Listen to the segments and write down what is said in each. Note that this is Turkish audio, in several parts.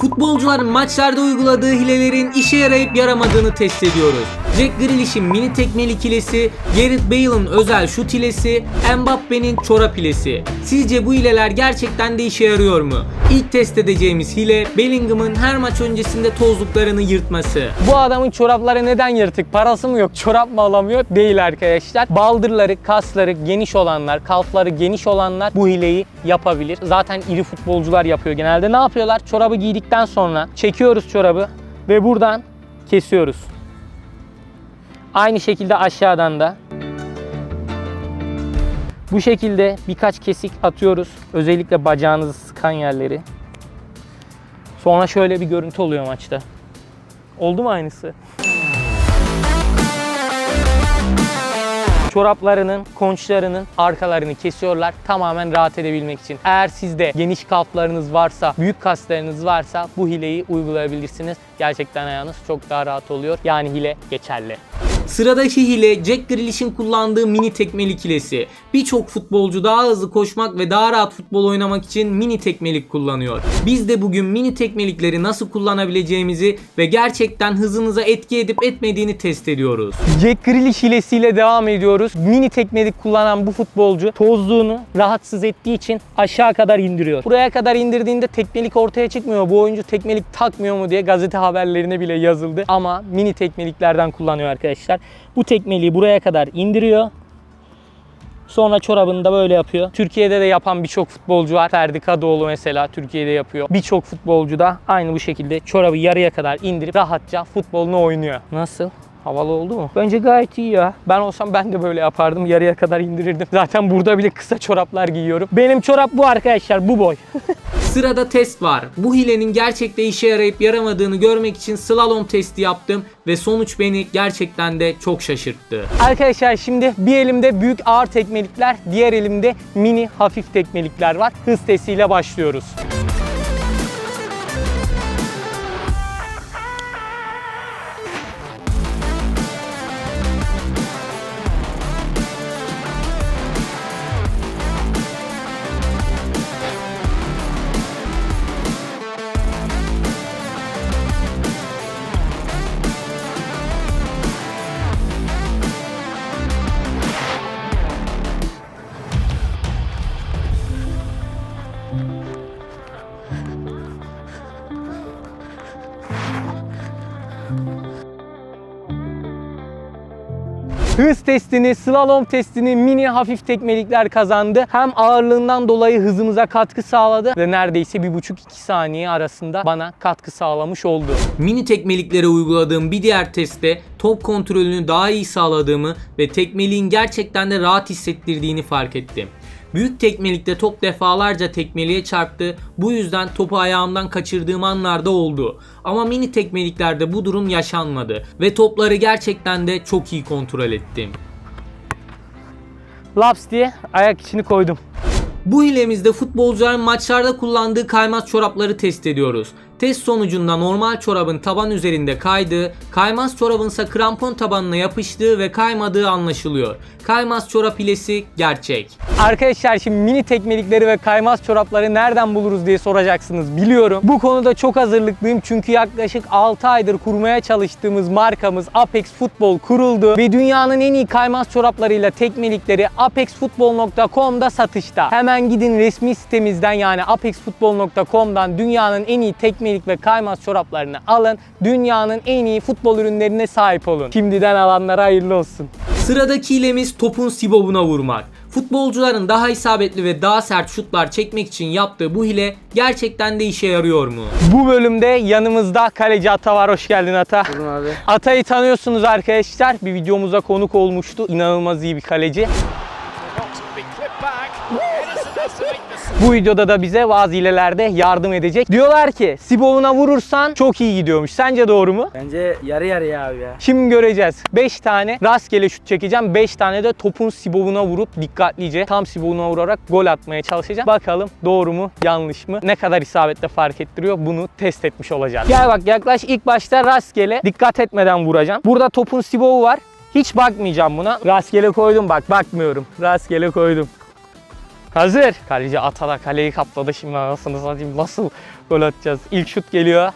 Futbolcuların maçlarda uyguladığı hilelerin işe yarayıp yaramadığını test ediyoruz. Jack Grealish'in mini tekmelik hilesi, Gareth Bale'ın özel şut hilesi, Mbappe'nin çorap hilesi. Sizce bu hileler gerçekten de işe yarıyor mu? İlk test edeceğimiz hile Bellingham'ın her maç öncesinde tozluklarını yırtması. Bu adamın çorapları neden yırtık? Parası mı yok? Çorap mı alamıyor? Değil arkadaşlar. Baldırları, kasları geniş olanlar, kalfları geniş olanlar bu hileyi yapabilir. Zaten iri futbolcular yapıyor genelde. Ne yapıyorlar? Çorabı giydikten sonra çekiyoruz çorabı ve buradan kesiyoruz. Aynı şekilde aşağıdan da bu şekilde birkaç kesik atıyoruz. Özellikle bacağınızı sıkan yerleri. Sonra şöyle bir görüntü oluyor maçta. Oldu mu aynısı? Çoraplarının, konçlarının arkalarını kesiyorlar tamamen rahat edebilmek için. Eğer sizde geniş kalflarınız varsa, büyük kaslarınız varsa bu hileyi uygulayabilirsiniz. Gerçekten ayağınız çok daha rahat oluyor. Yani hile geçerli. Sıradaki hile Jack Grealish'in kullandığı mini tekmelik hilesi. Birçok futbolcu daha hızlı koşmak ve daha rahat futbol oynamak için mini tekmelik kullanıyor. Biz de bugün mini tekmelikleri nasıl kullanabileceğimizi ve gerçekten hızınıza etki edip etmediğini test ediyoruz. Jack Grealish hilesiyle devam ediyoruz. Mini tekmelik kullanan bu futbolcu tozluğunu rahatsız ettiği için aşağı kadar indiriyor. Buraya kadar indirdiğinde tekmelik ortaya çıkmıyor. Bu oyuncu tekmelik takmıyor mu diye gazete haberlerine bile yazıldı. Ama mini tekmeliklerden kullanıyor arkadaşlar. Bu tekmeliği buraya kadar indiriyor. Sonra çorabını da böyle yapıyor. Türkiye'de de yapan birçok futbolcu var. Ferdi Kadıoğlu mesela Türkiye'de yapıyor. Birçok futbolcu da aynı bu şekilde çorabı yarıya kadar indirip rahatça futbolunu oynuyor. Nasıl? Havalı oldu mu? Bence gayet iyi ya. Ben olsam ben de böyle yapardım. Yarıya kadar indirirdim. Zaten burada bile kısa çoraplar giyiyorum. Benim çorap bu arkadaşlar. Bu boy. Sırada test var. Bu hilenin gerçekte işe yarayıp yaramadığını görmek için slalom testi yaptım ve sonuç beni gerçekten de çok şaşırttı. Arkadaşlar şimdi bir elimde büyük ağır tekmelikler, diğer elimde mini hafif tekmelikler var. Hız testiyle başlıyoruz. Hız testini, slalom testini mini hafif tekmelikler kazandı. Hem ağırlığından dolayı hızımıza katkı sağladı ve neredeyse 1,5-2 saniye arasında bana katkı sağlamış oldu. Mini tekmeliklere uyguladığım bir diğer testte top kontrolünü daha iyi sağladığımı ve tekmeliğin gerçekten de rahat hissettirdiğini fark ettim. Büyük tekmelikte top defalarca tekmeliğe çarptı. Bu yüzden topu ayağımdan kaçırdığım anlarda oldu. Ama mini tekmeliklerde bu durum yaşanmadı ve topları gerçekten de çok iyi kontrol ettim. Laps diye ayak içini koydum. Bu hilemizde futbolcuların maçlarda kullandığı kaymaz çorapları test ediyoruz. Test sonucunda normal çorabın taban üzerinde kaydığı, kaymaz çorabın ise krampon tabanına yapıştığı ve kaymadığı anlaşılıyor. Kaymaz çorap hilesi gerçek. Arkadaşlar şimdi mini tekmelikleri ve kaymaz çorapları nereden buluruz diye soracaksınız biliyorum. Bu konuda çok hazırlıklıyım çünkü yaklaşık 6 aydır kurmaya çalıştığımız markamız Apex Futbol kuruldu ve dünyanın en iyi kaymaz çoraplarıyla tekmelikleri apexfutbol.com'da satışta. Hemen gidin resmi sitemizden yani apexfutbol.com'dan dünyanın en iyi tekmelik ve kaymaz çoraplarını alın. Dünyanın en iyi futbol ürünlerine sahip olun. Şimdiden alanlara hayırlı olsun. Sıradaki hilemiz topun sibobuna vurmak. Futbolcuların daha isabetli ve daha sert şutlar çekmek için yaptığı bu hile gerçekten de işe yarıyor mu? Bu bölümde yanımızda kaleci Ata var. Hoş geldin Ata. abi. Atay'ı tanıyorsunuz arkadaşlar. Bir videomuza konuk olmuştu. İnanılmaz iyi bir kaleci. Bu videoda da bize bazı hilelerde yardım edecek. Diyorlar ki Sibov'una vurursan çok iyi gidiyormuş. Sence doğru mu? Bence yarı yarıya abi ya. Şimdi göreceğiz. 5 tane rastgele şut çekeceğim. 5 tane de topun Sibov'una vurup dikkatlice tam Sibov'una vurarak gol atmaya çalışacağım. Bakalım doğru mu yanlış mı? Ne kadar isabetle fark ettiriyor bunu test etmiş olacağız. Gel bak yaklaş ilk başta rastgele dikkat etmeden vuracağım. Burada topun Sibov'u var. Hiç bakmayacağım buna. Rastgele koydum bak bakmıyorum. Rastgele koydum. Hazır. Kaleci Ata da kaleyi kapladı şimdi anasını satayım. Nasıl gol atacağız. İlk şut geliyor.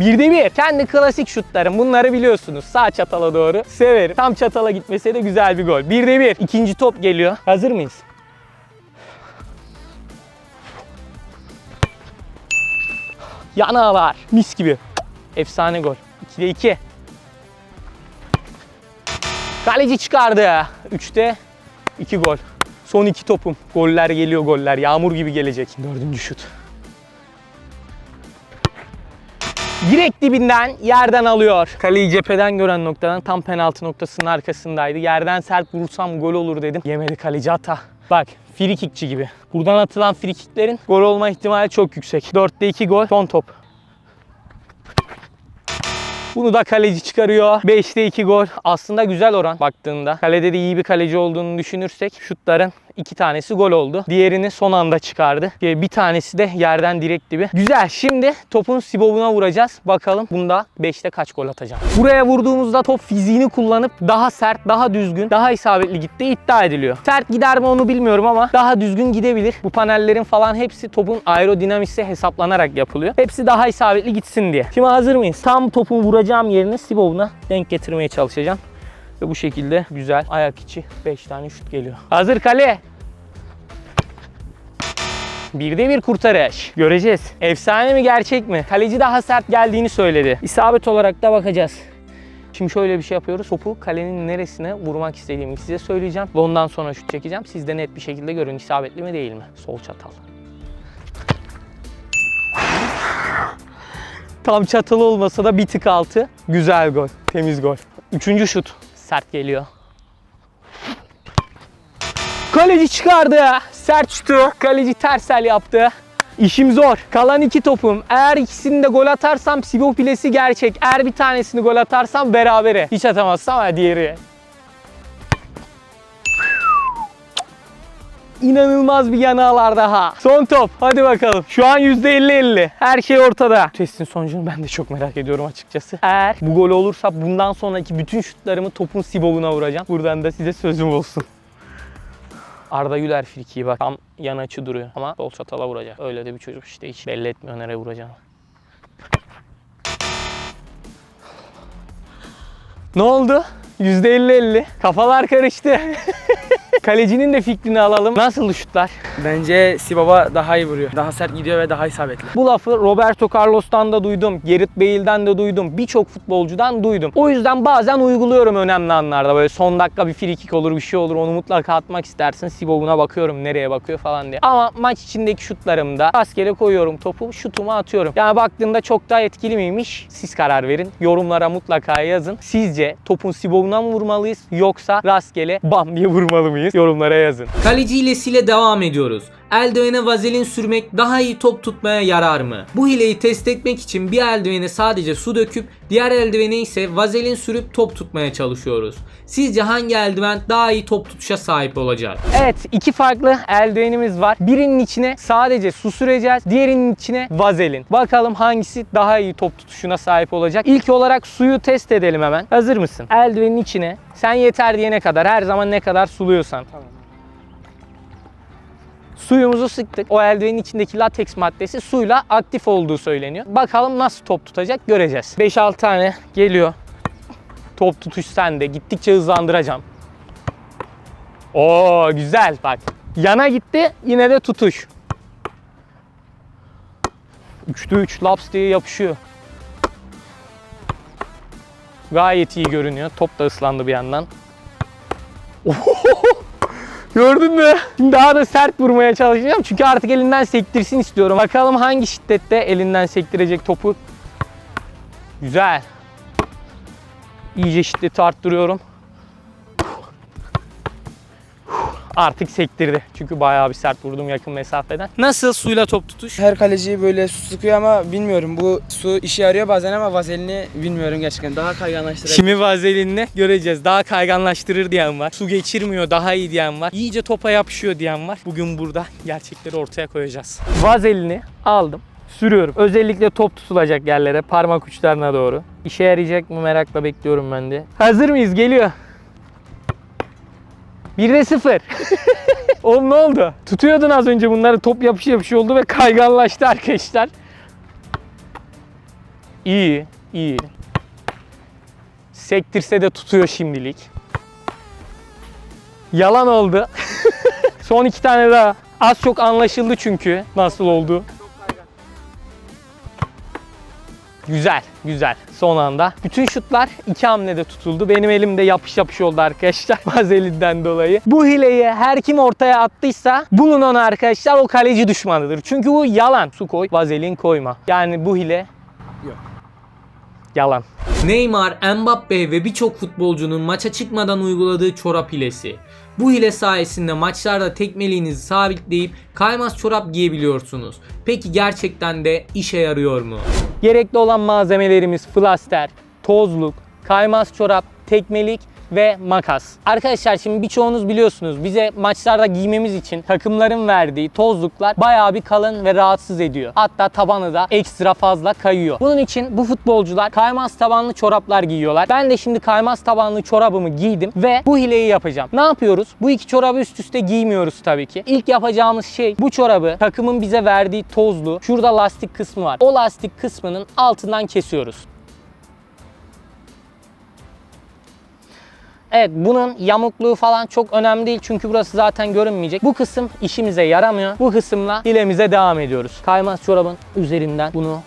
Birde bir. Kendi klasik şutlarım. Bunları biliyorsunuz. Sağ çatala doğru. Severim. Tam çatala gitmese de güzel bir gol. Birde bir. İkinci top geliyor. Hazır mıyız? Yanağlar. Mis gibi. Efsane gol. 2'de 2. Kaleci çıkardı. 3'te 2 gol. Son iki topum. Goller geliyor goller. Yağmur gibi gelecek. Dördüncü şut. Direkt dibinden yerden alıyor. Kaleyi cepheden gören noktadan tam penaltı noktasının arkasındaydı. Yerden sert vurursam gol olur dedim. Yemedi kaleci hata. Bak frikikçi gibi. Buradan atılan frikiklerin gol olma ihtimali çok yüksek. 4'te 2 gol. Son top. Bunu da kaleci çıkarıyor. 5'te 2 gol. Aslında güzel oran baktığında. Kalede de iyi bir kaleci olduğunu düşünürsek şutların iki tanesi gol oldu. Diğerini son anda çıkardı. Ee, Bir tanesi de yerden direkt dibi. Güzel. Şimdi topun sibobuna vuracağız. Bakalım bunda 5'te kaç gol atacağım. Buraya vurduğumuzda top fiziğini kullanıp daha sert, daha düzgün, daha isabetli gitti iddia ediliyor. Sert gider mi onu bilmiyorum ama daha düzgün gidebilir. Bu panellerin falan hepsi topun aerodinamisi hesaplanarak yapılıyor. Hepsi daha isabetli gitsin diye. Şimdi hazır mıyız? Tam topu vuracağım yerini sibobuna denk getirmeye çalışacağım. Ve bu şekilde güzel ayak içi 5 tane şut geliyor. Hazır kale. Birde bir kurtarış. Göreceğiz. Efsane mi gerçek mi? Kaleci daha sert geldiğini söyledi. İsabet olarak da bakacağız. Şimdi şöyle bir şey yapıyoruz. Topu kalenin neresine vurmak istediğimi size söyleyeceğim. Ve ondan sonra şut çekeceğim. Siz de net bir şekilde görün isabetli mi değil mi? Sol çatal. Tam çatalı olmasa da bir tık altı. Güzel gol. Temiz gol. Üçüncü şut. Sert geliyor. Kaleci çıkardı. Sert şutu. Kaleci tersel yaptı. İşim zor. Kalan iki topum. Eğer ikisini de gol atarsam Sibo pilesi gerçek. Eğer bir tanesini gol atarsam berabere. Hiç atamazsam diğeri. İnanılmaz bir yanağlar daha. Son top. Hadi bakalım. Şu an %50-50. Her şey ortada. Testin sonucunu ben de çok merak ediyorum açıkçası. Eğer bu gol olursa bundan sonraki bütün şutlarımı topun sibobuna vuracağım. Buradan da size sözüm olsun. Arda Güler frikiyi bak tam yan açı duruyor ama sol çatala vuracak. Öyle de bir çocuk işte hiç belli etmiyor nereye vuracağını. Ne oldu? %50-50. Kafalar karıştı. Kalecinin de fikrini alalım. Nasıl şutlar? Bence Sibaba daha iyi vuruyor. Daha sert gidiyor ve daha isabetli. Bu lafı Roberto Carlos'tan da duydum, Gareth Bale'den de duydum, birçok futbolcudan duydum. O yüzden bazen uyguluyorum önemli anlarda. Böyle son dakika bir free kick olur, bir şey olur, onu mutlaka atmak istersin. Sibobuna bakıyorum nereye bakıyor falan diye. Ama maç içindeki şutlarımda rastgele koyuyorum topu, şutumu atıyorum. Yani baktığımda çok daha etkili miymiş? Siz karar verin. Yorumlara mutlaka yazın. Sizce topun Sibobuna mı vurmalıyız yoksa rastgele bam diye vurmalı mıyız? Yorumlara yazın. Kaleci hilesiyle devam ediyoruz. Eldivene vazelin sürmek daha iyi top tutmaya yarar mı? Bu hileyi test etmek için bir eldivene sadece su döküp diğer eldivene ise vazelin sürüp top tutmaya çalışıyoruz. Sizce hangi eldiven daha iyi top tutuşa sahip olacak? Evet iki farklı eldivenimiz var. Birinin içine sadece su süreceğiz. Diğerinin içine vazelin. Bakalım hangisi daha iyi top tutuşuna sahip olacak. İlk olarak suyu test edelim hemen. Hazır mısın? Eldivenin içine sen yeter diyene kadar her zaman ne kadar suluyorsan. Suyumuzu sıktık. O eldivenin içindeki lateks maddesi suyla aktif olduğu söyleniyor. Bakalım nasıl top tutacak göreceğiz. 5-6 tane geliyor. Top tutuş sende. Gittikçe hızlandıracağım. Oo güzel bak. Yana gitti yine de tutuş. 3'te 3 laps diye yapışıyor. Gayet iyi görünüyor. Top da ıslandı bir yandan. Gördün mü? Şimdi daha da sert vurmaya çalışacağım. Çünkü artık elinden sektirsin istiyorum. Bakalım hangi şiddette elinden sektirecek topu. Güzel. İyice şiddeti arttırıyorum. Artık sektirdi. Çünkü bayağı bir sert vurdum yakın mesafeden. Nasıl suyla top tutuş? Her kaleci böyle su sıkıyor ama bilmiyorum. Bu su işe yarıyor bazen ama vazelini bilmiyorum gerçekten. Daha kayganlaştırıyor. Kimi vazelinle göreceğiz. Daha kayganlaştırır diyen var. Su geçirmiyor daha iyi diyen var. İyice topa yapışıyor diyen var. Bugün burada gerçekleri ortaya koyacağız. Vazelini aldım. Sürüyorum. Özellikle top tutulacak yerlere, parmak uçlarına doğru. İşe yarayacak mı merakla bekliyorum ben de. Hazır mıyız? Geliyor. 1'de 0. Oğlum ne oldu? Tutuyordun az önce bunları top yapışı yapışı oldu ve kayganlaştı arkadaşlar. İyi, iyi. Sektirse de tutuyor şimdilik. Yalan oldu. Son iki tane daha. Az çok anlaşıldı çünkü nasıl oldu. Güzel, güzel. Son anda. Bütün şutlar iki hamlede tutuldu. Benim elimde yapış yapış oldu arkadaşlar. Vazelinden dolayı. Bu hileyi her kim ortaya attıysa bulun onu arkadaşlar o kaleci düşmanıdır. Çünkü bu yalan. Su koy, vazelin koyma. Yani bu hile Yok. yalan. Neymar, Mbappe ve birçok futbolcunun maça çıkmadan uyguladığı çorap hilesi. Bu hile sayesinde maçlarda tekmeliğinizi sabitleyip kaymaz çorap giyebiliyorsunuz. Peki gerçekten de işe yarıyor mu? Gerekli olan malzemelerimiz flaster, tozluk, kaymaz çorap, tekmelik ve makas. Arkadaşlar şimdi birçoğunuz biliyorsunuz bize maçlarda giymemiz için takımların verdiği tozluklar bayağı bir kalın ve rahatsız ediyor. Hatta tabanı da ekstra fazla kayıyor. Bunun için bu futbolcular kaymaz tabanlı çoraplar giyiyorlar. Ben de şimdi kaymaz tabanlı çorabımı giydim ve bu hileyi yapacağım. Ne yapıyoruz? Bu iki çorabı üst üste giymiyoruz tabii ki. İlk yapacağımız şey bu çorabı takımın bize verdiği tozlu şurada lastik kısmı var. O lastik kısmının altından kesiyoruz. Evet bunun yamukluğu falan çok önemli değil çünkü burası zaten görünmeyecek. Bu kısım işimize yaramıyor. Bu kısımla hilemize devam ediyoruz. Kaymaz çorabın üzerinden bunu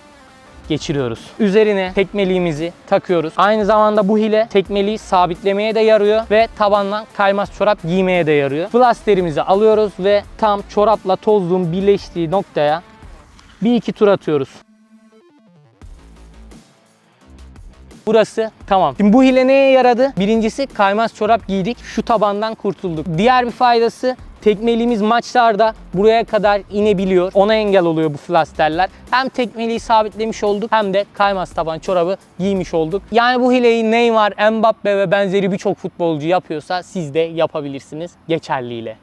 geçiriyoruz. Üzerine tekmeliğimizi takıyoruz. Aynı zamanda bu hile tekmeliği sabitlemeye de yarıyor ve tabandan kaymaz çorap giymeye de yarıyor. Plasterimizi alıyoruz ve tam çorapla tozluğun birleştiği noktaya bir iki tur atıyoruz. Burası tamam. Şimdi bu hile neye yaradı? Birincisi kaymaz çorap giydik. Şu tabandan kurtulduk. Diğer bir faydası tekmeliğimiz maçlarda buraya kadar inebiliyor. Ona engel oluyor bu flasterler. Hem tekmeliği sabitlemiş olduk hem de kaymaz taban çorabı giymiş olduk. Yani bu hileyi Neymar, Mbappe ve benzeri birçok futbolcu yapıyorsa siz de yapabilirsiniz geçerliyle.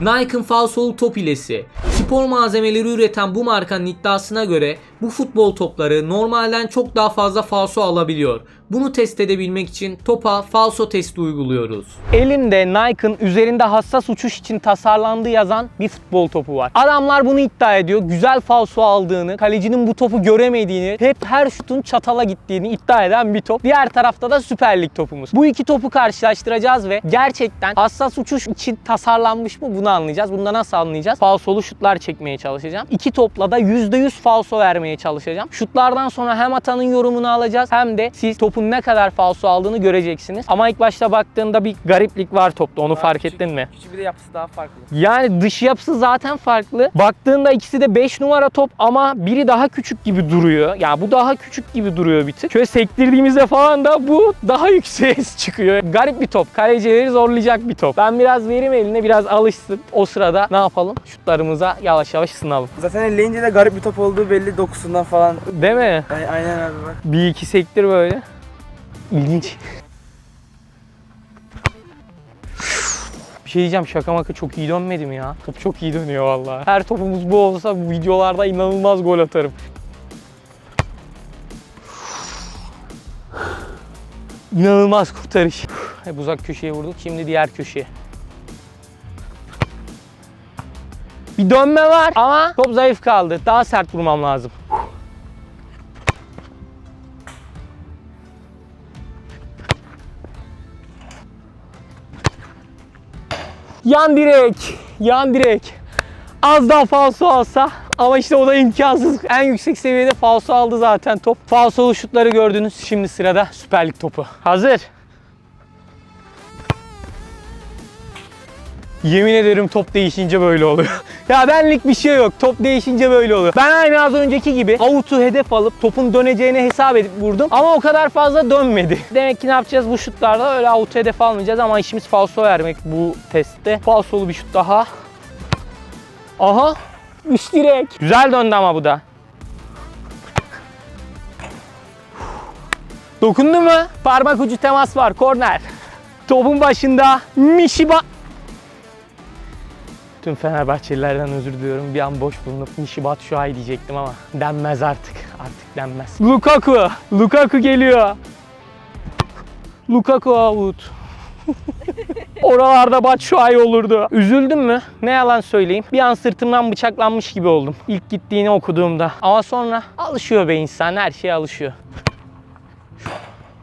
Nike'ın falsolu top hilesi. Spor malzemeleri üreten bu markanın iddiasına göre bu futbol topları normalden çok daha fazla falso alabiliyor. Bunu test edebilmek için topa falso testi uyguluyoruz. Elimde Nike'ın üzerinde hassas uçuş için tasarlandığı yazan bir futbol topu var. Adamlar bunu iddia ediyor. Güzel falso aldığını, kalecinin bu topu göremediğini, hep her şutun çatala gittiğini iddia eden bir top. Diğer tarafta da Süper Lig topumuz. Bu iki topu karşılaştıracağız ve gerçekten hassas uçuş için tasarlanmış mı bunu anlayacağız. Bunda nasıl anlayacağız? Falsolu şutlar çekmeye çalışacağım. İki topla da %100 falso vermeye çalışacağım. Şutlardan sonra hem atanın yorumunu alacağız hem de siz topun ne kadar falso aldığını göreceksiniz. Ama ilk başta baktığında bir gariplik var topta. Onu fark Küçük- ettin mi? Küçük bir de yapısı daha farklı. Yani dış yapısı zaten farklı. Baktığında ikisi de 5 numara top ama biri daha küçük gibi duruyor. Yani bu daha küçük gibi duruyor bir tık. Şöyle sektirdiğimizde falan da bu daha yükseğe çıkıyor. Garip bir top. Kalecileri zorlayacak bir top. Ben biraz vereyim eline biraz alışsın. O sırada ne yapalım? Şutlarımıza yavaş yavaş sınalım. Zaten elleyince de garip bir top olduğu belli dokusundan falan. Değil mi? Ay- Aynen abi bak. Bir iki sektir böyle. İlginç. Bir şey diyeceğim şaka maka çok iyi dönmedi mi ya? Top çok iyi dönüyor vallahi. Her topumuz bu olsa bu videolarda inanılmaz gol atarım. İnanılmaz kurtarış. Hep uzak köşeye vurduk. Şimdi diğer köşeye. Bir dönme var ama top zayıf kaldı. Daha sert vurmam lazım. Yan direk. Yan direk. Az daha falso alsa ama işte o da imkansız. En yüksek seviyede falso aldı zaten top. Falsolu şutları gördünüz. Şimdi sırada Süper Lig topu. Hazır. Yemin ederim top değişince böyle oluyor. ya benlik bir şey yok. Top değişince böyle oluyor. Ben aynı az önceki gibi avutu hedef alıp topun döneceğini hesap edip vurdum. Ama o kadar fazla dönmedi. Demek ki ne yapacağız bu şutlarda? Öyle avutu hedef almayacağız ama işimiz falso vermek bu testte. Falsolu bir şut daha. Aha. Üst direk. Güzel döndü ama bu da. Dokundu mu? Parmak ucu temas var. Korner. Topun başında Mişiba Tüm Fenerbahçelilerden özür diliyorum. Bir an boş bulunup Mişi Batshuayi diyecektim ama denmez artık. Artık denmez. Lukaku. Lukaku geliyor. Lukaku out. Oralarda Batshuayi olurdu. Üzüldüm mü? Ne yalan söyleyeyim. Bir an sırtımdan bıçaklanmış gibi oldum. İlk gittiğini okuduğumda. Ama sonra alışıyor be insan. Her şeye alışıyor.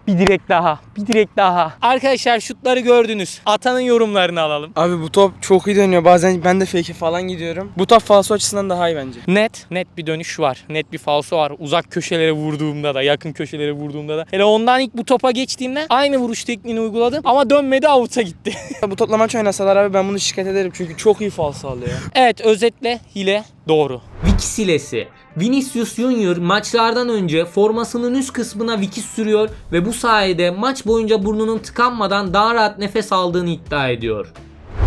Bir direk daha. Bir direk daha. Arkadaşlar şutları gördünüz. Atanın yorumlarını alalım. Abi bu top çok iyi dönüyor. Bazen ben de fake falan gidiyorum. Bu top falso açısından daha iyi bence. Net, net bir dönüş var. Net bir falso var. Uzak köşelere vurduğumda da, yakın köşelere vurduğumda da. Hele ondan ilk bu topa geçtiğimde aynı vuruş tekniğini uyguladım ama dönmedi avuta gitti. bu topla maç oynasalar abi ben bunu şikayet ederim. Çünkü çok iyi falso alıyor. evet, özetle hile doğru. Wiki silesi. Vinicius Junior maçlardan önce formasının üst kısmına wiki sürüyor ve bu sayede maç boyunca burnunun tıkanmadan daha rahat nefes aldığını iddia ediyor.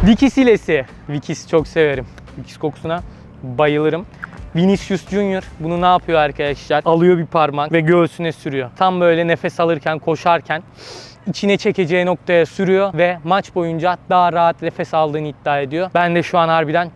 Vikis hilesi. Vikis çok severim. Vikis kokusuna bayılırım. Vinicius Junior bunu ne yapıyor arkadaşlar? Alıyor bir parmak ve göğsüne sürüyor. Tam böyle nefes alırken, koşarken içine çekeceği noktaya sürüyor ve maç boyunca daha rahat nefes aldığını iddia ediyor. Ben de şu an harbiden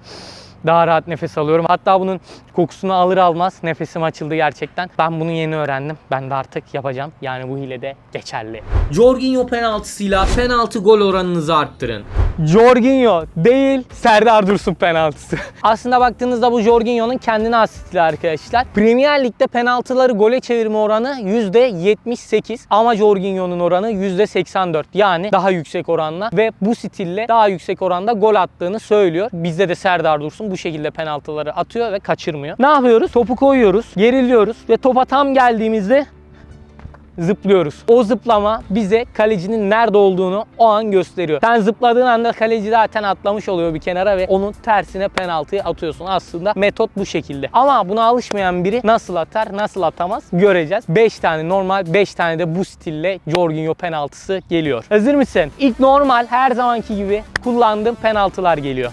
daha rahat nefes alıyorum. Hatta bunun kokusunu alır almaz nefesim açıldı gerçekten. Ben bunu yeni öğrendim. Ben de artık yapacağım. Yani bu hile de geçerli. Jorginho penaltısıyla penaltı gol oranınızı arttırın. Jorginho değil Serdar Dursun penaltısı. Aslında baktığınızda bu Jorginho'nun kendine has stili arkadaşlar. Premier Lig'de penaltıları gole çevirme oranı %78 ama Jorginho'nun oranı %84. Yani daha yüksek oranla ve bu stille daha yüksek oranda gol attığını söylüyor. Bizde de Serdar Dursun bu şekilde penaltıları atıyor ve kaçırmıyor. Ne yapıyoruz? Topu koyuyoruz, geriliyoruz ve topa tam geldiğimizde zıplıyoruz. O zıplama bize kalecinin nerede olduğunu o an gösteriyor. Sen zıpladığın anda kaleci zaten atlamış oluyor bir kenara ve onun tersine penaltıyı atıyorsun. Aslında metot bu şekilde. Ama buna alışmayan biri nasıl atar, nasıl atamaz göreceğiz. 5 tane normal, 5 tane de bu stille Jorginho penaltısı geliyor. Hazır mısın? İlk normal her zamanki gibi kullandığım penaltılar geliyor.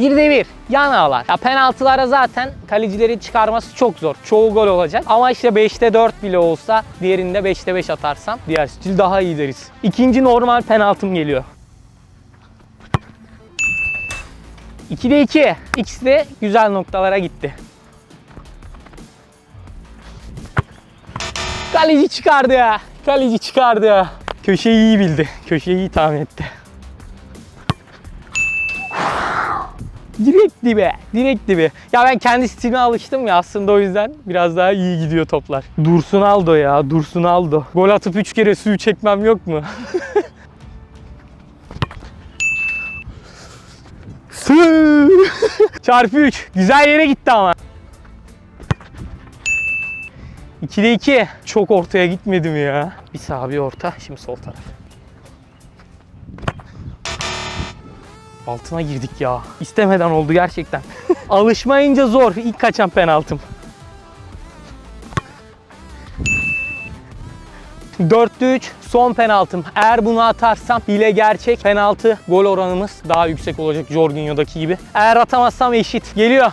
Bir de bir yan ağlar. Ya penaltılara zaten kalecilerin çıkarması çok zor. Çoğu gol olacak. Ama işte 5'te 4 bile olsa diğerinde 5'te 5 atarsam diğer stil daha iyi deriz. İkinci normal penaltım geliyor. 2'de 2. İkisi de güzel noktalara gitti. Kaleci çıkardı ya. Kaleci çıkardı ya. Köşeyi iyi bildi. Köşeyi iyi tahmin etti. Direkt dibe, direkt dibe. Ya ben kendi stilime alıştım ya aslında o yüzden biraz daha iyi gidiyor toplar. Dursun Aldo ya, Dursun Aldo. Gol atıp 3 kere suyu çekmem yok mu? Sı! Çarpı 3. Güzel yere gitti ama. 2'de 2. Çok ortaya gitmedim ya. Bir sağ bir orta. Şimdi sol taraf. Altına girdik ya. İstemeden oldu gerçekten. Alışmayınca zor. İlk kaçan penaltım. 4'te 3 son penaltım. Eğer bunu atarsam hile gerçek. Penaltı gol oranımız daha yüksek olacak Jorginho'daki gibi. Eğer atamazsam eşit. Geliyor.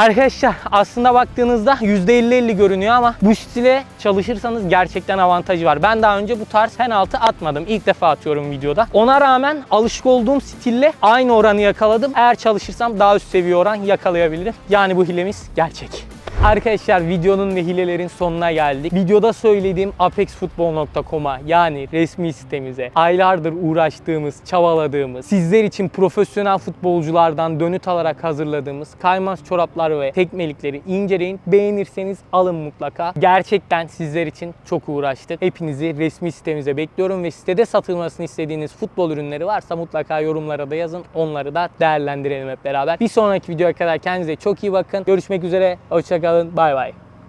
Arkadaşlar aslında baktığınızda %50-50 görünüyor ama bu stile çalışırsanız gerçekten avantajı var. Ben daha önce bu tarz penaltı atmadım. İlk defa atıyorum videoda. Ona rağmen alışık olduğum stille aynı oranı yakaladım. Eğer çalışırsam daha üst seviye oran yakalayabilirim. Yani bu hilemiz gerçek. Arkadaşlar videonun ve hilelerin sonuna geldik. Videoda söylediğim apexfutbol.com'a yani resmi sitemize aylardır uğraştığımız, çabaladığımız, sizler için profesyonel futbolculardan dönüt alarak hazırladığımız kaymaz çoraplar ve tekmelikleri inceleyin. Beğenirseniz alın mutlaka. Gerçekten sizler için çok uğraştık. Hepinizi resmi sitemize bekliyorum ve sitede satılmasını istediğiniz futbol ürünleri varsa mutlaka yorumlara da yazın. Onları da değerlendirelim hep beraber. Bir sonraki videoya kadar kendinize çok iyi bakın. Görüşmek üzere. Hoşçakalın. Ơn. Bye bye.